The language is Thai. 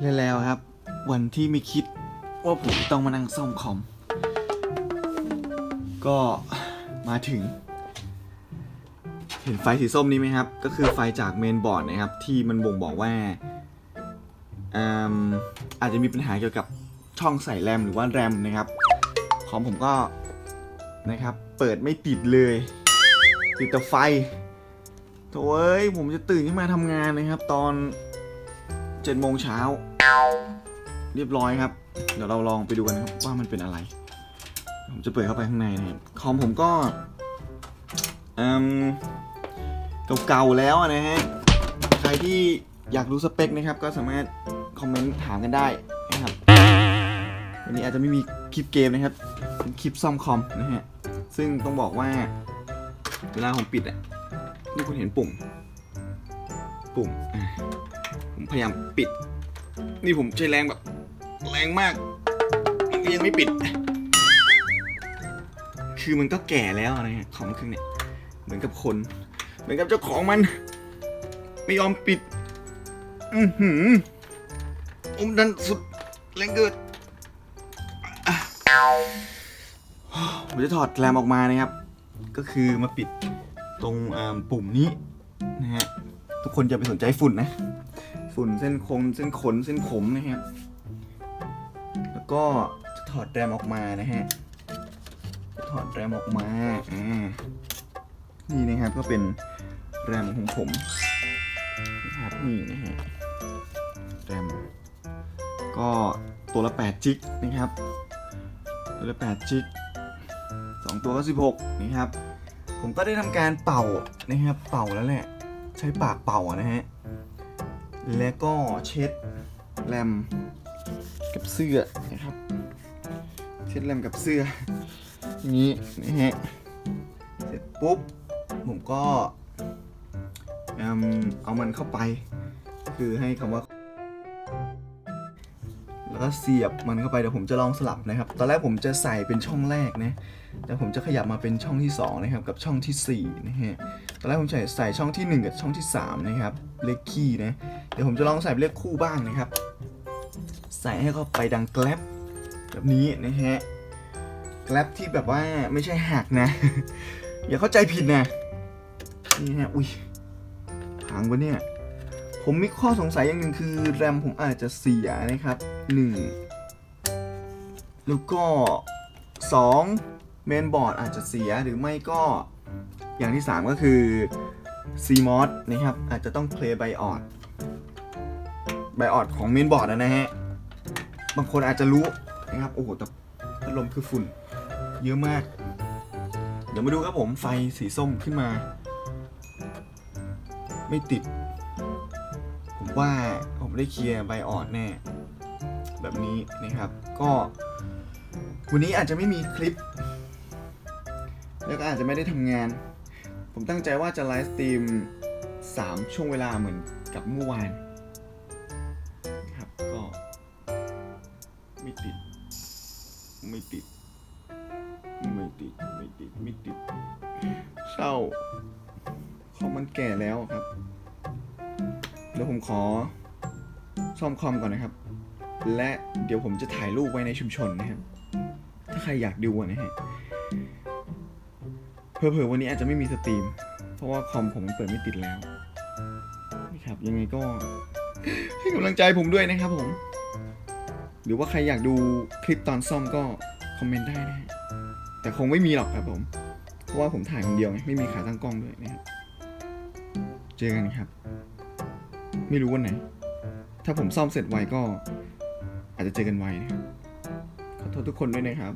และแล้วครับ วันที่ไม่คิดว่าผมต้องมานั่งซ่อมคอม ก็มาถึง เห็นไฟสีส้มนี้ไหมครับ ก็คือไฟจากเมนบอร์ดนะครับ ที่มันบ่งบอกว่าอืมอาจจะมีปัญหาเกี่ยวกับช่องใส่แรมหรือว่าแรมนะครับ ของผมก็นะครับ เปิดไม่ติดเลย ติดแต่ไฟโถ่เอ้ยผมจะตื่นขึ้นมาทำงานนะครับ ตอน 7จ็ดโมงเช้า เรียบร้อยครับ เดี๋ยวเราลองไปดูกันครับว่ามันเป็นอะไร ผมจะเปิดเข้าไปข้างในนะครับคอมผมก็เก่าๆแล้วนะฮะ ใครที่อยากรู้สเปคนะครับ ก็สามารถคอมเมนต์ถามกันได้นะครับ วันนี้อาจจะไม่มีคลิปเกมนะครับ เป็นคลิปซ่อมคอมนะฮะ ซึ่งต้องบอกว่า เวลาผมปิดอะ นี่คุณเห็นปุ่ม ปุ่มอะ ผมพยายามปิด นี่ผมใช้แรงแบบ แรงมาก มันก็ยังไม่ปิด คือมันก็แก่แล้วนะฮะของเครื่องเนี่ยเหมือนกับคน เหมือนกับเจ้าของมัน ไม่ยอมปิด อือหือผมดันสุดแรงเกิดผมจะถอดแรมออกมานะครับ ก็คือมาปิดตรงปุ่มนี้นะฮะทุกคนอย่าไปสนใจฝุ่นนะ ฝุ่นเส้นคงเส้นขนเส้นขมนะครับแล้วก็จะถอดแรมออกมานะฮะถอดแรมออกมาอ่านี่นะครับก็เป็นแรมของผมนะครับนี่นะฮะแรมก็ตัวละ8จิกนะครับตัวละ8จิกสองตัวก็ 16นะครับผมก็ได้ทำการเป่านะครับเป่าแล้วแหละใช้ปากเป่านะฮะ แล้วก็เช็ดแรมกับเสื้อนะครับ เช็ดแรมกับเสื้ออย่างนี้นะฮะเสร็จปุ๊บผมก็เอิ่มเอามันเข้าไป คือให้คำว่า แล้วก็เสียบมันเข้าไปเดี๋ยวผมจะลองสลับนะครับ ตอนแรกผมจะใส่เป็นช่องแรกนะแต่ผมจะขยับมาเป็นช่องที่สองนะครับกับช่องที่สี่นะฮะตอนแรกผมใส่ใส่ช่องที่หนึ่งกับช่องที่สามนะครับเลขคี่นะ เดี๋ยวผมจะลองใส่เลขคู่บ้างนะครับ ใส่ให้เข้าไปดังแกลบแบบนี้นะฮะแกลบที่แบบว่าไม่ใช่หักนะ อย่าเข้าใจผิดนะนี่ฮะอุ้ยพังปะเนี่ย ผมมีข้อสงสัยอย่างหนึ่งคือแรมผมอาจจะเสียนะครับหนึ่งแล้วก็สองเมนบอร์ดอาจจะเสียหรือไม่ก็อย่างที่ 3 ก็คือ CMOS นะครับ อาจจะต้องเคลย์ไบออด ไบออดของเมนบอร์ดนะฮะ บางคนอาจจะรู้นะครับ โอ้โห แต่พัดลมคือฝุ่น เยอะมาก เดี๋ยวมาดูครับผมไฟสีส้มขึ้นมา ไม่ติด ผมว่าผมได้เคลียร์ไบออดแน่ แบบนี้นะครับ ก็วันนี้อาจจะไม่มีคลิป แล้วก็อาจจะไม่ได้ทำงาน ผมตั้งใจว่าจะไลฟ์สตรีม 3 ช่วงเวลาเหมือนกับเมื่อวาน ไม่ติด ไม่ติด ไม่ติด ไม่ติด ไม่ติด เศร้า คอมมันแก่แล้วครับ เดี๋ยวผมขอซ่อมคอมก่อนนะครับ และเดี๋ยวผมจะถ่ายรูปไว้ในชุมชนนะครับ ถ้าใครอยากดูนะฮะ เผลอๆวันนี้อาจจะไม่มีสตรีม เพราะว่าคอมผมมันเปิดไม่ติดแล้วนะครับ ยังไงก็ให้กำลังใจผมด้วยนะครับผม หรือว่าใครอยากดูคลิปตอนซ่อมก็คอมเมนต์ได้นะฮะแต่คงไม่มีหรอกครับผม เพราะว่าผมถ่ายคนเดียวไงไม่มีขาตั้งกล้องด้วยนะครับ เจอกันครับ ไม่รู้วันไหน ถ้าผมซ่อมเสร็จไวก็อาจจะเจอกันไวนะครับ ขอโทษทุกคนด้วยนะครับ